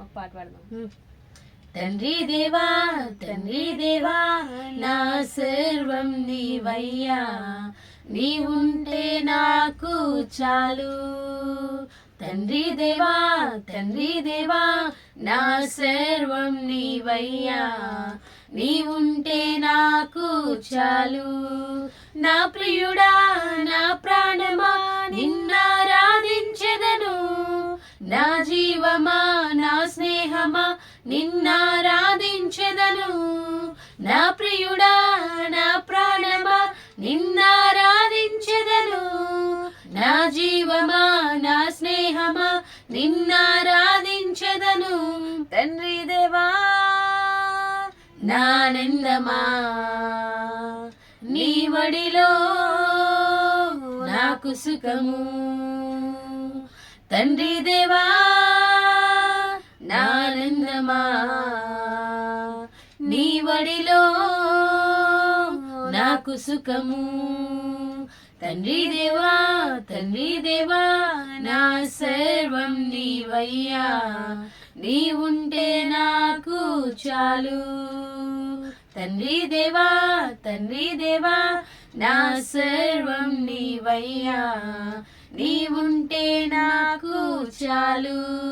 ఒక పాట పాడదాం. తండ్రి దేవా తండ్రి దేవా నా సర్వం నీవయ్యా. నీ ఉంటే నాకు చాలు. తండ్రి దేవా తండ్రి దేవా నా సర్వం నీవయ్యా. నీ ఉంటే నాకు చాలు. నా ప్రియుడా నా ప్రాణమా నిన్నారాధించెదను నా జీవమా నానందమా? నీ వడిలో నాకు సుఖము. తండ్రి దేవా నానందమా? నీ వడిలో నాకు సుఖము. తండ్రి దేవా తండ్రి దేవా సర్వం నీవయ్యా. నీ ఉంటే నాకు చాలు. తండ్రి దేవా తండ్రి దేవా నా సర్వం నీవయ్యా. నీ ఉంటే నాకు చాలు.